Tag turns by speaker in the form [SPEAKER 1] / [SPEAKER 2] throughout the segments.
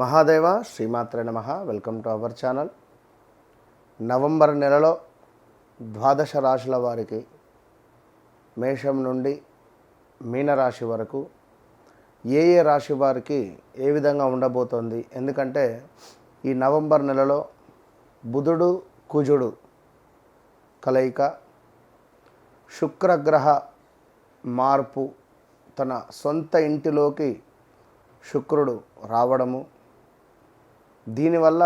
[SPEAKER 1] మహాదేవ శ్రీమాత్రే నమ. Welcome to our channel November నెలలో ద్వాదశ రాశుల వారికి మేషం నుండి మీనరాశి వరకు ఏ ఏ రాశి వారికి ఏ విధంగా ఉండబోతోంది? ఎందుకంటే ఈ నవంబర్ నెలలో బుధుడు కుజుడు కలయిక శుక్రగ్రహ మార్పు తన సొంత ఇంటిలోకి శుక్రుడు రావడము దీనివల్ల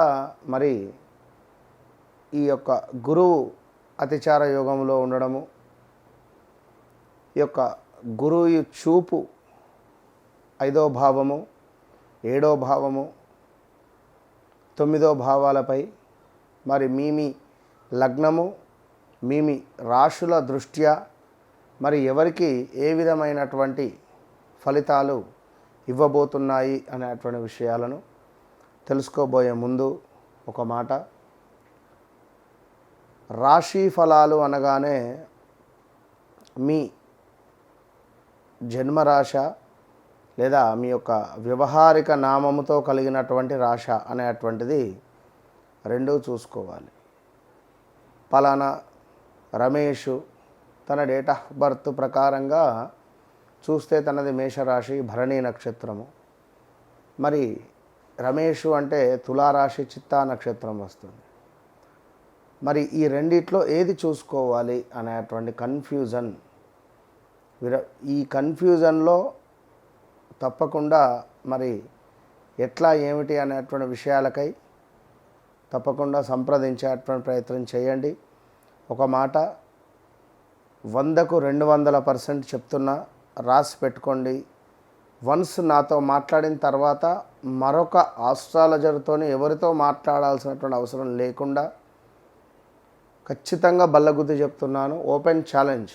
[SPEAKER 1] మరి ఈ యొక్క గురువు అతిచార యోగంలో ఉండడము ఈ యొక్క గురువు చూపు ఐదో భావము ఏడో భావము తొమ్మిదో భావాలపై మరి మీమి లగ్నము మీ రాశుల దృష్ట్యా మరి ఎవరికి ఏ విధమైనటువంటి ఫలితాలు ఇవ్వబోతున్నాయి అనేటువంటి విషయాలను తెలుసుకోబోయే ముందు ఒక మాట. రాశి ఫలాలు అనగానే మీ జన్మరాశ లేదా మీ యొక్క వ్యవహారిక నామముతో కలిగినటువంటి రాశ అనేటువంటిది రెండూ చూసుకోవాలి. పలానా రమేష్ తన డేట్ ఆఫ్ బర్త్ ప్రకారంగా చూస్తే తనది మేషరాశి భరణీ నక్షత్రము. మరి రమేష్ అంటే తులారాశి చిత్తా నక్షత్రం వస్తుంది. మరి ఈ రెండిట్లో ఏది చూసుకోవాలి అనేటువంటి కన్ఫ్యూజన్ విర ఈ కన్ఫ్యూజన్లో తప్పకుండా మరి ఎట్లా ఏమిటి అనేటువంటి విషయాలకై తప్పకుండా సంప్రదించేటువంటి ప్రయత్నం చేయండి. ఒక మాట వందకు రెండు వందల పర్సెంట్ చెప్తున్నా రాసి పెట్టుకోండి. వన్స్ నాతో మాట్లాడిన తర్వాత మరొక ఆస్ట్రాలజర్తో ఎవరితో మాట్లాడాల్సినటువంటి అవసరం లేకుండా ఖచ్చితంగా బల్లగుద్ది చెప్తున్నాను. Open challenge.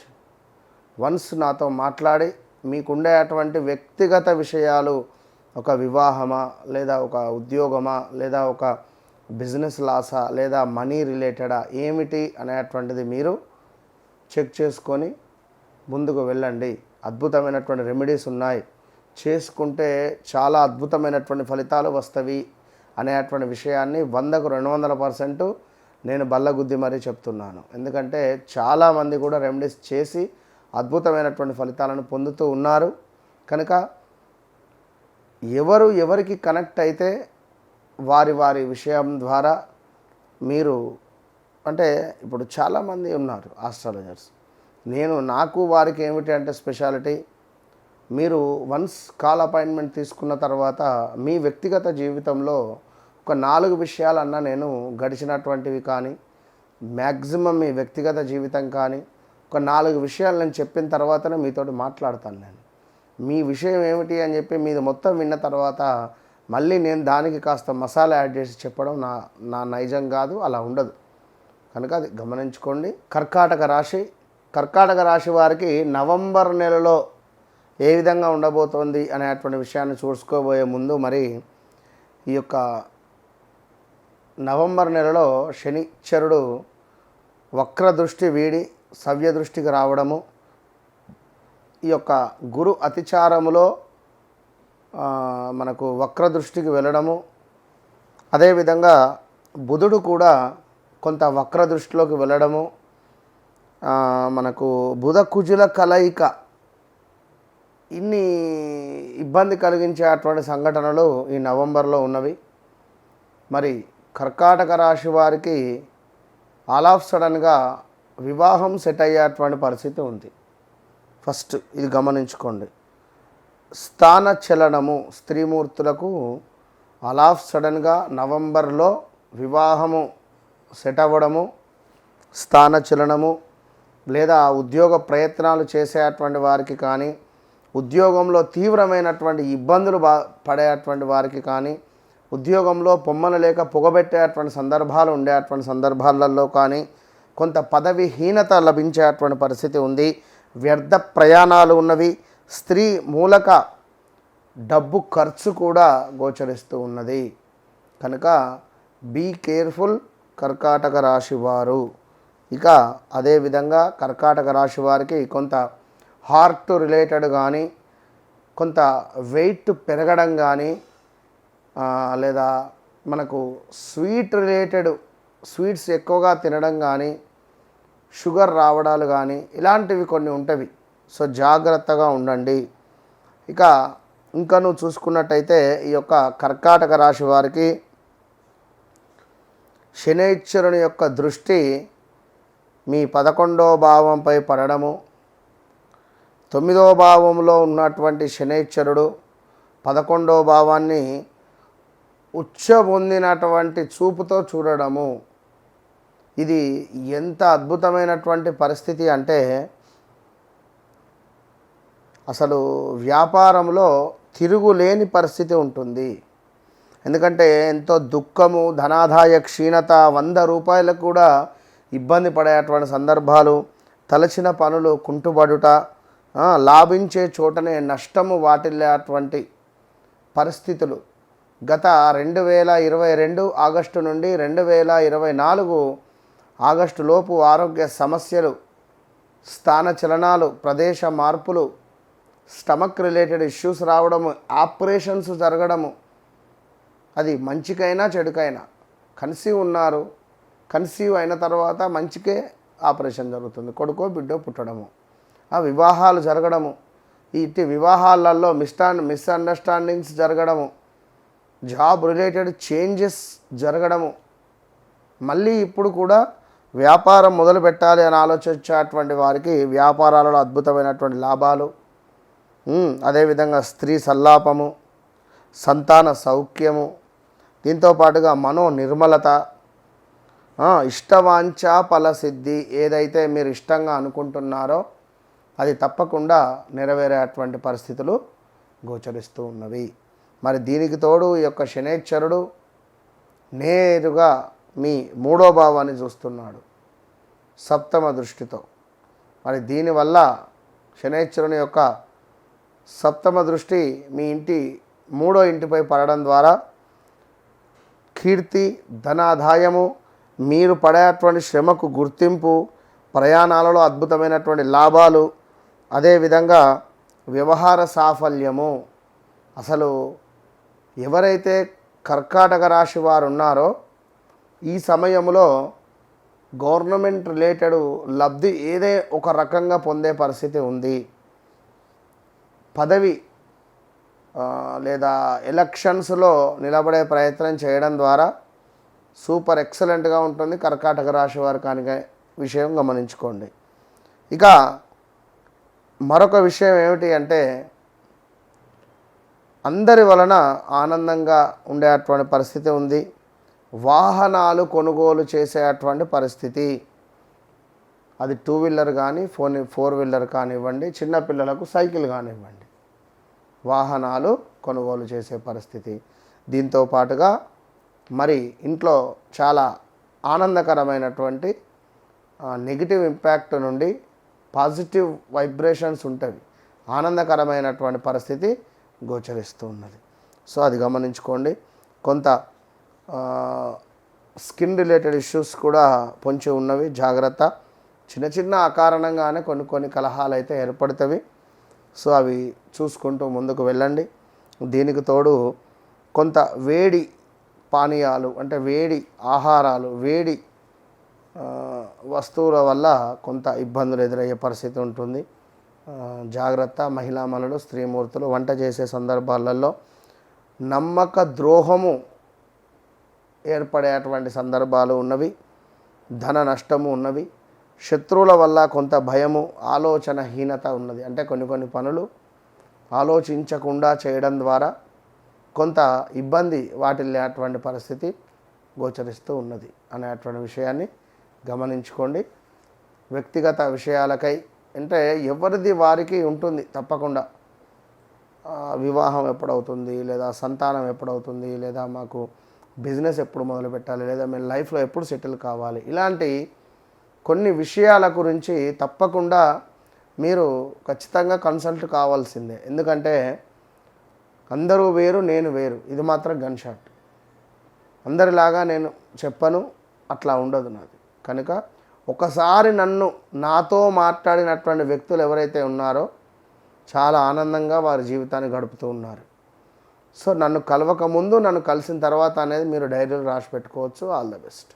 [SPEAKER 1] వన్స్ నాతో మాట్లాడి మీకుండే అటువంటి వ్యక్తిగత విషయాలు ఒక వివాహమా లేదా ఒక ఉద్యోగమా లేదా ఒక బిజినెస్ లాసా లేదా మనీ రిలేటెడా ఏమిటి అనేటువంటిది మీరు చెక్ చేసుకొని ముందుకు వెళ్ళండి. అద్భుతమైనటువంటి రెమెడీస్ ఉన్నాయి. చేసుకుంటే చాలా అద్భుతమైనటువంటి ఫలితాలు వస్తవి అనేటువంటి విషయాన్ని వందకు రెండు వందల పర్సెంట్ నేను బల్లగుద్ది మరీ చెప్తున్నాను. ఎందుకంటే చాలామంది కూడా రెమెడీస్ చేసి అద్భుతమైనటువంటి ఫలితాలను పొందుతూ ఉన్నారు. కనుక ఎవరు ఎవరికి కనెక్ట్ అయితే వారి వారి విషయం ద్వారా మీరు అంటే ఇప్పుడు చాలామంది ఉన్నారు ఆస్ట్రాలజర్స్. నేను నాకు వారికి ఏమిటి అంటే స్పెషాలిటీ? మీరు వన్స్ కాల్ అపాయింట్మెంట్ తీసుకున్న తర్వాత మీ వ్యక్తిగత జీవితంలో ఒక నాలుగు విషయాలన్నా నేను గడిచినటువంటివి కానీ మ్యాక్సిమం మీ వ్యక్తిగత జీవితం కానీ ఒక నాలుగు విషయాలు నేను చెప్పిన తర్వాతనే మీతోటి మాట్లాడతాను నేను. మీ విషయం ఏమిటి అని చెప్పి మీది మొత్తం విన్న తర్వాత మళ్ళీ నేను దానికి కాస్త మసాలా యాడ్ చేసి చెప్పడం నా నా నైజం కాదు అలా ఉండదు. కనుక అది గమనించుకోండి. కర్కాటక రాశి కర్కాటక రాశి వారికి నవంబర్ నెలలో ఏ విధంగా ఉండబోతోంది అనేటువంటి విషయాన్ని చూసుకోబోయే ముందు మరి ఈ యొక్క నవంబర్ నెలలో శనిచరుడు వక్ర దృష్టి వీడి సవ్య దృష్టికి రావడము ఈ యొక్క గురు అతిచారములో మనకు వక్ర దృష్టికి వెళ్ళడము అదేవిధంగా బుధుడు కూడా కొంత వక్ర దృష్టిలోకి వెళ్ళడము మనకు బుధ కుజుల కలయిక ఇన్ని ఇబ్బంది కలిగించే అటువంటి సంఘటనలు ఈ నవంబర్లో ఉన్నవి. మరి కర్కాటక రాశి వారికి ఆల్ ఆఫ్ సడన్గా వివాహం సెట్ అయ్యేటువంటి పరిస్థితి ఉంది. ఫస్ట్ ఇది గమనించుకోండి. స్థాన చలనము స్త్రీమూర్తులకు ఆల్ ఆఫ్ సడన్గా నవంబర్లో వివాహము సెట్ అవ్వడము స్థాన చలనము లేదా ఉద్యోగ ప్రయత్నాలు చేసేటువంటి వారికి కానీ ఉద్యోగంలో తీవ్రమైనటువంటి ఇబ్బందులు బా పడేటువంటి వారికి కానీ ఉద్యోగంలో పొమ్మలు లేక పొగబెట్టేటువంటి సందర్భాలు ఉండేటువంటి సందర్భాలలో కానీ కొంత పదవిహీనత లభించేటువంటి పరిస్థితి ఉంది. వ్యర్థ ప్రయాణాలు ఉన్నవి స్త్రీ మూలక డబ్బు ఖర్చు కూడా గోచరిస్తూ ఉన్నది. కనుక బీ కేర్ఫుల్ కర్కాటక రాశి వారు. ఇక అదేవిధంగా కర్కాటక రాశి వారికి కొంత హార్ట్ రిలేటెడ్ కానీ కొంత వెయిట్ పెరగడం కానీ లేదా మనకు స్వీట్ రిలేటెడ్ స్వీట్స్ ఎక్కువగా తినడం కానీ షుగర్ రావడాలు కానీ ఇలాంటివి కొన్ని ఉంటవి. సో జాగ్రత్తగా ఉండండి. ఇక ఇంకా నువ్వు చూసుకున్నట్టయితే ఈ యొక్క కర్కాటక రాశి వారికి శనైశ్వరుని యొక్క దృష్టి మీ పదకొండో భావంపై పడడము తొమ్మిదో భావంలో ఉన్నటువంటి శనేశ్వరుడు పదకొండవ భావాన్ని ఉచ్చ పొందినటువంటి చూపుతో చూడడము. ఇది ఎంత అద్భుతమైనటువంటి పరిస్థితి అంటే అసలు వ్యాపారంలో తిరుగులేని పరిస్థితి ఉంటుంది. ఎందుకంటే ఎంతో దుఃఖము ధనాదాయ క్షీణత వంద రూపాయలకు కూడా ఇబ్బంది పడేటువంటి సందర్భాలు తలచిన పనులు కుంటుబడుట లాభించే చోటనే నష్టము వాటిల్లేటువంటి పరిస్థితులు. గత రెండు వేల ఇరవై రెండు ఆగస్టు నుండి రెండు వేల ఇరవై నాలుగు ఆగస్టు లోపు ఆరోగ్య సమస్యలు స్థాన చలనాలు ప్రదేశ మార్పులు స్టమక్ రిలేటెడ్ ఇష్యూస్ రావడము ఆపరేషన్స్ జరగడము అది మంచికైనా చెడుకైనా. కన్సీవ్ ఉన్నారు. కన్సీవ్ అయిన తర్వాత మంచికే ఆపరేషన్ జరుగుతుంది. కొడుకో బిడ్డో పుట్టడము. వివాహాలు జరగడము. ఇట్టి వివాహాలలో మిస్టాండ్ మిస్అండర్స్టాండింగ్స్ జరగడము. జాబ్ రిలేటెడ్ చేంజెస్ జరగడము. మళ్ళీ ఇప్పుడు కూడా వ్యాపారం మొదలు పెట్టాలి అని ఆలోచించేటువంటి వారికి వ్యాపారాలలో అద్భుతమైనటువంటి లాభాలు. అదేవిధంగా స్త్రీ సల్లాపము సంతాన సౌఖ్యము దీంతో పాటుగా మనో నిర్మలత ఆ, ఇష్టవాంఛ ఫలసిద్ధి ఏదైతే మీరు ఇష్టంగా అనుకుంటున్నారో అది తప్పకుండా నెరవేరేటువంటి పరిస్థితులు గోచరిస్తూ ఉన్నవి. మరి దీనికి తోడు ఈ యొక్క శనేశ్వరుడు నేరుగా మీ మూడో భావాన్ని చూస్తున్నాడు సప్తమ దృష్టితో. మరి దీనివల్ల శనేశ్వరుని యొక్క సప్తమ దృష్టి మీ ఇంటి మూడో ఇంటిపై పడడం ద్వారా కీర్తి ధనాదాయము మీరు పడేటువంటి శ్రమకు గుర్తింపు ప్రయాణాలలో అద్భుతమైనటువంటి లాభాలు అదేవిధంగా వ్యవహార సాఫల్యము. అసలు ఎవరైతే కర్కాటక రాశి వారు ఉన్నారో ఈ సమయంలో గవర్నమెంట్ రిలేటెడ్ లబ్ధి ఏదే ఒక రకంగా పొందే పరిస్థితి ఉంది. పదవి లేదా ఎలక్షన్స్లో నిలబడే ప్రయత్నం చేయడం ద్వారా సూపర్ ఎక్సలెంట్గా ఉంటుంది కర్కాటక రాశి వారు కానీ విషయం గమనించుకోండి. ఇక మరొక విషయం ఏమిటి అంటే అందరి వలన ఆనందంగా ఉండేటువంటి పరిస్థితి ఉంది. వాహనాలు కొనుగోలు చేసేటువంటి పరిస్థితి. అది టూ వీలర్ కానీ ఫోన్ ఫోర్ వీలర్ కానివ్వండి చిన్నపిల్లలకు సైకిల్ కానివ్వండి. వాహనాలు కొనుగోలు చేసే పరిస్థితి. దీంతో పాటుగా మరి ఇంట్లో చాలా ఆనందకరమైనటువంటి నెగిటివ్ ఇంపాక్ట్ నుండి పాజిటివ్ వైబ్రేషన్స్ ఉంటాయి ఆనందకరమైనటువంటి పరిస్థితి గోచరిస్తూ ఉన్నది. సో అది గమనించుకోండి. కొంత స్కిన్ రిలేటెడ్ ఇష్యూస్ కూడా పొంచి ఉన్నవి. జాగ్రత్త. చిన్న చిన్న అకారణంగానే కొన్ని కొన్ని కలహాలు అయితే ఏర్పడతాయి సో అవి చూసుకుంటూ ముందుకు వెళ్ళండి. దీనికి తోడు కొంత వేడి పానీయాలు అంటే వేడి ఆహారాలు వేడి వస్తువుల వల్ల కొంత ఇబ్బందులు ఎదురయ్యే పరిస్థితి ఉంటుంది. జాగ్రత్త మహిళామణులు స్త్రీమూర్తులు వంట చేసే సందర్భాలలో నమ్మక ద్రోహము ఏర్పడేటువంటి సందర్భాలు ఉన్నవి ధన నష్టము ఉన్నవి శత్రువుల వల్ల కొంత భయము ఆలోచన హీనత ఉన్నది. అంటే కొన్ని కొన్ని పనులు ఆలోచించకుండా చేయడం ద్వారా కొంత ఇబ్బంది వాటిల్లేటువంటి పరిస్థితి గోచరిస్తూ ఉన్నది అనేటువంటి విషయాన్ని గమనించుకోండి. వ్యక్తిగత విషయాలకై అంటే ఎవరిది వారికి ఉంటుంది తప్పకుండా. వివాహం ఎప్పుడవుతుంది లేదా సంతానం ఎప్పుడవుతుంది లేదా మాకు బిజినెస్ ఎప్పుడు మొదలు పెట్టాలి లేదా మేము లైఫ్లో ఎప్పుడు సెటిల్ కావాలి. ఇలాంటి కొన్ని విషయాల గురించి తప్పకుండా మీరు ఖచ్చితంగా కన్సల్ట్ కావాల్సిందే. ఎందుకంటే అందరూ వేరు నేను వేరు. ఇది మాత్రం గన్ షాట్. అందరిలాగా నేను చెప్పను అట్లా ఉండదు నాది. కనుక ఒకసారి నన్ను నాతో మాట్లాడినటువంటి వ్యక్తులు ఎవరైతే ఉన్నారో చాలా ఆనందంగా వారి జీవితాన్ని గడుపుతూ ఉన్నారు. సో నన్ను కలవక ముందు నన్ను కలిసిన తర్వాత అనేది మీరు డైరీలో రాసి పెట్టుకోవచ్చు. All the best.